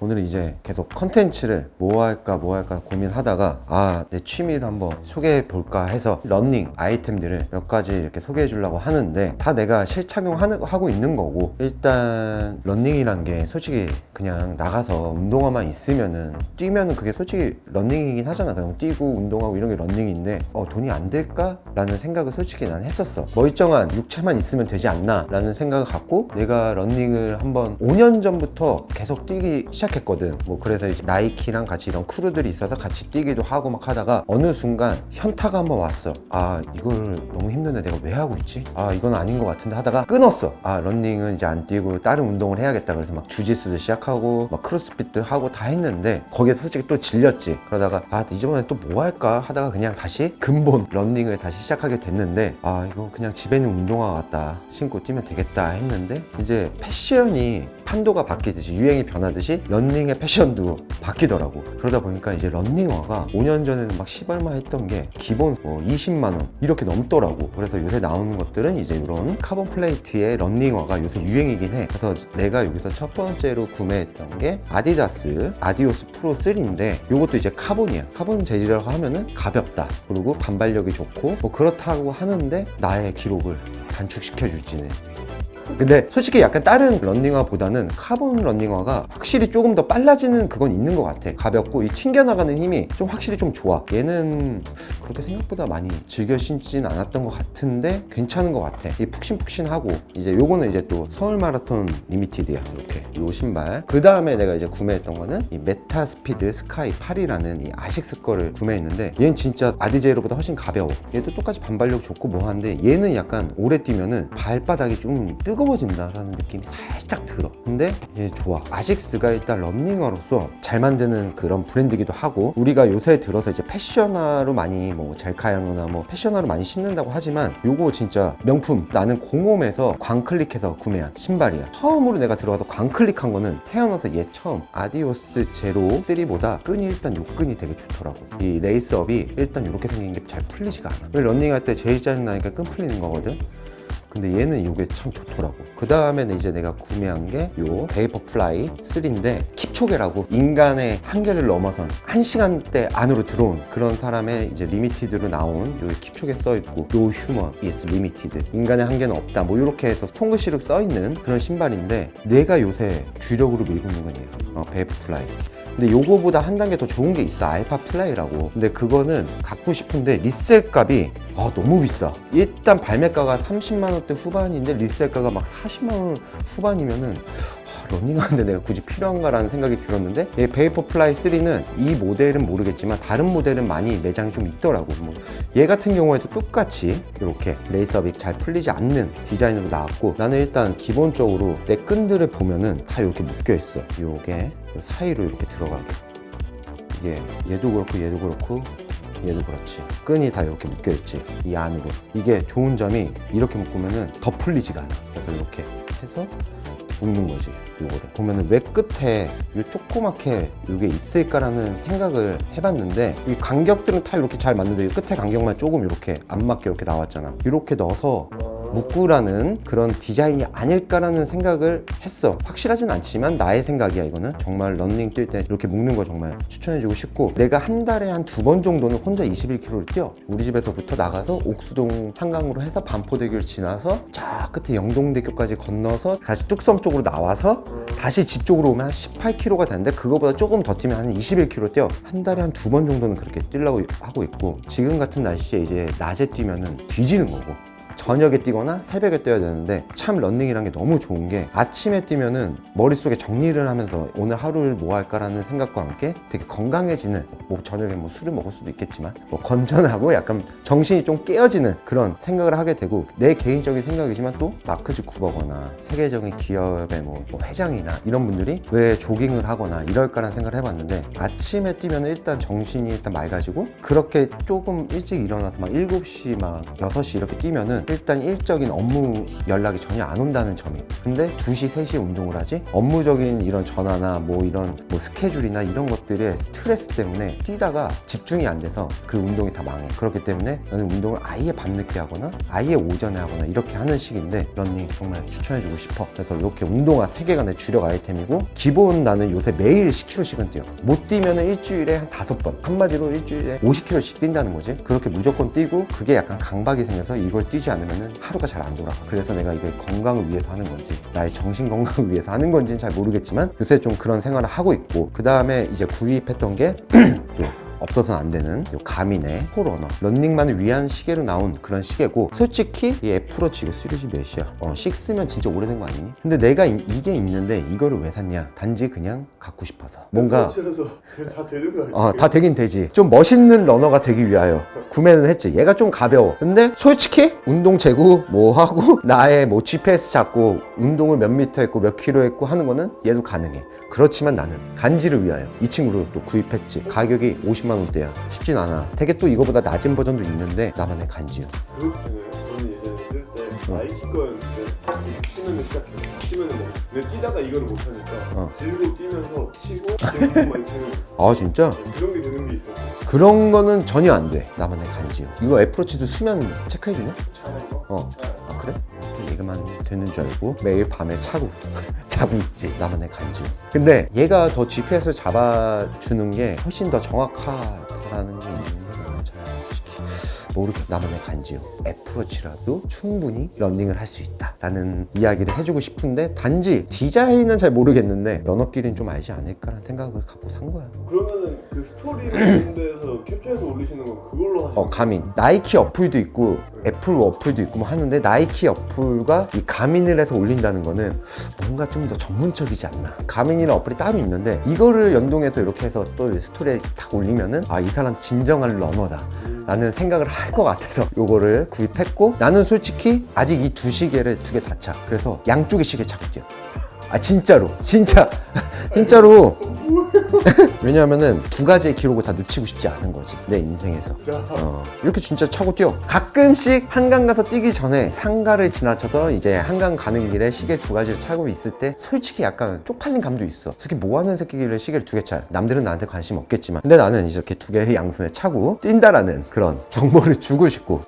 오늘은 이제 계속 컨텐츠를 뭐 할까 뭐 할까 고민하다가 아 내 취미를 한번 소개해 볼까 해서 런닝 아이템들을 몇 가지 이렇게 소개해 주려고 하는데 다 내가 실착용하고 있는 거고 일단 런닝이란 게 솔직히 그냥 나가서 운동화만 있으면은 뛰면은 그게 솔직히 런닝이긴 하잖아 그냥 뛰고 운동하고 이런 게 런닝인데 어 돈이 안 들까? 라는 생각을 솔직히 난 했었어 멀쩡한 육체만 있으면 되지 않나 라는 생각을 갖고 내가 런닝을 한번 5년 전부터 계속 뛰기 시작 했거든. 뭐 그래서 이제 나이키랑 같이 이런 크루들이 있어서 같이 뛰기도 하고 막 하다가 어느 순간 현타가 한번 왔어. 아 이걸 너무 힘든데 내가 왜 하고 있지? 아 이건 아닌 것 같은데 하다가 끊었어. 아 런닝은 이제 안 뛰고 다른 운동을 해야겠다. 그래서 막 주짓수도 시작하고 막 크로스핏도 하고 다 했는데 거기에 솔직히 또 질렸지. 그러다가 아 이번엔 또뭐 할까? 하다가 그냥 다시 근본 런닝을 다시 시작하게 됐는데 아 이거 그냥 집에 있는 운동화 같다. 신고 뛰면 되겠다 했는데 이제 패션이 판도가 바뀌듯이 유행이 변하듯이 런닝의 패션도 바뀌더라고. 그러다 보니까 이제 런닝화가 5년 전에는 막 10얼마 했던 게 기본 뭐 20만 원 이렇게 넘더라고. 그래서 요새 나오는 것들은 이제 이런 카본 플레이트의 런닝화가 요새 유행이긴 해. 그래서 내가 여기서 첫 번째로 구매했던 게 아디다스 아디오스 프로 3인데 이것도 이제 카본이야. 카본 재질이라고 하면은 가볍다. 그리고 반발력이 좋고 뭐 그렇다고 하는데 나의 기록을 단축시켜 줄지는 근데 솔직히 약간 다른 런닝화보다는 카본 런닝화가 확실히 조금 더 빨라지는 그건 있는 것 같아. 가볍고 이 튕겨나가는 힘이 좀 확실히 좀 좋아. 얘는 그렇게 생각보다 많이 즐겨 신진 않았던 것 같은데 괜찮은 것 같아. 이 푹신푹신하고 이제 요거는 이제 또 서울 마라톤 리미티드야. 이렇게 요 신발. 그 다음에 내가 이제 구매했던 거는 이 메타 스피드 스카이 8이라는 이 아식스 거를 구매했는데 얘는 진짜 아디제이로보다 훨씬 가벼워. 얘도 똑같이 반발력 좋고 뭐 하는데 얘는 약간 오래 뛰면은 발바닥이 좀 뜨거 워진다라는 느낌이 살짝 들어. 근데 얘 좋아. 아식스가 일단 런닝화로서 잘 만드는 그런 브랜드기도 하고 우리가 요새 들어서 이제 패션화로 많이 뭐 젤카야노나 뭐 패션화로 많이 신는다고 하지만 요거 진짜 명품. 나는 공홈에서 광클릭해서 구매한 신발이야. 처음으로 내가 들어가서 광클릭한 거는 태어나서 얘 처음 아디오스 제로 3보다 끈이 일단 요 끈이 되게 좋더라고. 이 레이스업이 일단 이렇게 생긴 게 잘 풀리지가 않아. 왜 런닝할 때 제일 짜증나니까 끈 풀리는 거거든. 근데 얘는 이게 참 좋더라고. 그 다음에는 이제 내가 구매한 게 요 베이퍼 플라이 3인데 킵초게라고 인간의 한계를 넘어선 한 시간대 안으로 들어온 그런 사람의 이제 리미티드로 나온 요 킵초게 써 있고 요 휴먼 is limited 인간의 한계는 없다 뭐 이렇게 해서 손글씨로 써 있는 그런 신발인데 내가 요새 주력으로 밀고 있는 건 얘야. 어, 베이퍼 플라이. 근데 요거보다 한 단계 더 좋은 게 있어. 알파 플라이라고. 근데 그거는 갖고 싶은데 리셀 값이 아 너무 비싸. 일단 발매가가 30만 원대 후반인데 리셀가가 막 40만 원 후반이면은 아, 러닝하는데 내가 굳이 필요한가라는 생각이 들었는데 얘 베이퍼 플라이 3는 이 모델은 모르겠지만 다른 모델은 많이 매장이 좀 있더라고. 뭐 얘 같은 경우에도 똑같이 이렇게 레이스업이 잘 풀리지 않는 디자인으로 나왔고 나는 일단 기본적으로 내 끈들을 보면은 다 이렇게 묶여 있어. 요게. 요 사이로 이렇게 들어가게. 이게 얘도 그렇고 얘도 그렇고 얘도 그렇지. 끈이 다 이렇게 묶여 있지 이 안으로. 이게 좋은 점이 이렇게 묶으면은 더 풀리지가 않아. 그래서 이렇게 해서 묶는 거지 요거를. 보면은 왜 끝에 요 조그맣게 요게 있을까라는 생각을 해봤는데 이 간격들은 다 이렇게 잘 맞는데 이 끝에 간격만 조금 이렇게 안 맞게 이렇게 나왔잖아. 이렇게 넣어서 묶으라는 그런 디자인이 아닐까라는 생각을 했어. 확실하진 않지만 나의 생각이야 이거는. 정말 런닝 뛸 때 이렇게 묶는 거 정말 추천해주고 싶고 내가 한 달에 한 두 번 정도는 혼자 21km를 뛰어. 우리 집에서부터 나가서 옥수동 한강으로 해서 반포대교를 지나서 저 끝에 영동대교까지 건너서 다시 뚝섬 쪽으로 나와서 다시 집 쪽으로 오면 한 18km가 되는데 그거보다 조금 더 뛰면 한 21km 뛰어. 한 달에 한 두 번 정도는 그렇게 뛰려고 하고 있고 지금 같은 날씨에 이제 낮에 뛰면은 뒤지는 거고 저녁에 뛰거나 새벽에 뛰어야 되는데 참 런닝이란 게 너무 좋은 게 아침에 뛰면은 머릿속에 정리를 하면서 오늘 하루를 뭐 할까라는 생각과 함께 되게 건강해지는 뭐 저녁에 뭐 술을 먹을 수도 있겠지만 뭐 건전하고 약간 정신이 좀 깨어지는 그런 생각을 하게 되고 내 개인적인 생각이지만 또 마크 주쿠버거나 세계적인 기업의 뭐, 뭐 회장이나 이런 분들이 왜 조깅을 하거나 이럴까라는 생각을 해봤는데 아침에 뛰면 일단 정신이 일단 맑아지고 그렇게 조금 일찍 일어나서 막 7시 막 6시 이렇게 뛰면은 일단 일적인 업무 연락이 전혀 안 온다는 점이. 근데 2시, 3시에 운동을 하지 업무적인 이런 전화나 뭐 이런 뭐 스케줄이나 이런 것들의 스트레스 때문에 뛰다가 집중이 안 돼서 그 운동이 다 망해. 그렇기 때문에 나는 운동을 아예 밤늦게 하거나 아예 오전에 하거나 이렇게 하는 식인데 런닝 정말 추천해주고 싶어. 그래서 이렇게 운동화 3개가 내 주력 아이템이고 기본 나는 요새 매일 10km씩은 뛰어. 못 뛰면 일주일에 한 다섯 번 한마디로 일주일에 50km씩 뛴다는 거지. 그렇게 무조건 뛰고 그게 약간 강박이 생겨서 이걸 뛰지 않으면 하루가 잘 안 돌아가. 그래서 내가 이게 건강을 위해서 하는 건지 나의 정신 건강을 위해서 하는 건지는 잘 모르겠지만 요새 좀 그런 생활을 하고 있고 그 다음에 이제 구입했던 게또 없어서는 안 되는 요 가민의 포러너 런닝만을 위한 시계로 나온 그런 시계고 솔직히 이 애플워치 이거 시리즈 몇이야 어 6면 진짜 오래된 거 아니니? 근데 내가 이, 게 있는데 이거를 왜 샀냐 단지 그냥 갖고 싶어서 뭔가 다 되는 거 아니에요? 어, 다 되긴 되지. 좀 멋있는 러너가 되기 위하여 구매는 했지. 얘가 좀 가벼워. 근데 솔직히 운동 재고 뭐 하고 나의 뭐 GPS 잡고 운동을 몇 미터 했고 몇 킬로 했고 하는 거는 얘도 가능해. 그렇지만 나는 간지를 위하여 이 친구를 또 구입했지. 가격이 50만 원대야. 쉽진 않아. 되게 또 이거보다 낮은 버전도 있는데 나만의 간지요. 그렇잖아요. 저는 예전에 쓸때 나이키 거였는데 치면은 시작해요. 치면은 뭐 근데 뛰다가 이거를 못하니까 어. 들고 뛰면서 치고 치는 아 진짜? 그런 게 되는 게 있더라고요. 그런 거는 전혀 안 돼. 나만의 간지요. 이거 애플워치도 수면 체크해주냐? 차는 거? 어. 아 그래? 또 얘기만 되는 줄 알고 매일 밤에 차고 자고 있지 나만의 간지 근데 얘가 더 GPS를 잡아주는 게 훨씬 더 정확하다라는 게 솔직히 모르게 나만의 간지요 애플워치라도 충분히 러닝을 할 수 있다라는 이야기를 해주고 싶은데 단지 디자인은 잘 모르겠는데 러너끼리는 좀 알지 않을까라는 생각을 갖고 산 거야 그러면은 그 스토리를 그런 데서 캡처해서 올리시는 건 그걸로 하시는 어, 가민. 나이키 어플도 있고 애플 어플도 있고 뭐 하는데 나이키 어플과 이 가민을 해서 올린다는 거는 뭔가 좀 더 전문적이지 않나. 가민이라는 어플이 따로 있는데 이거를 연동해서 이렇게 해서 또 스토리에 딱 올리면은 아, 이 사람 진정한 러너다. 라는 생각을 할 것 같아서 요거를 구입했고 나는 솔직히 아직 이 두 시계를 두 개 다 차. 그래서 양쪽의 시계 차고 뛰어. 아 진짜로 진짜 진짜로 왜냐하면은 두 가지의 기록을 다 놓치고 싶지 않은 거지 내 인생에서. 어, 이렇게 진짜 차고 뛰어. 가끔씩 한강 가서 뛰기 전에 상가를 지나쳐서 이제 한강 가는 길에 시계 두 가지를 차고 있을 때 솔직히 약간 쪽팔린 감도 있어. 솔직히 뭐 하는 새끼길래 시계를 두 개 차. 남들은 나한테 관심 없겠지만. 근데 나는 이렇게 두 개의 양손에 차고 뛴다라는 그런 정보를 주고 싶고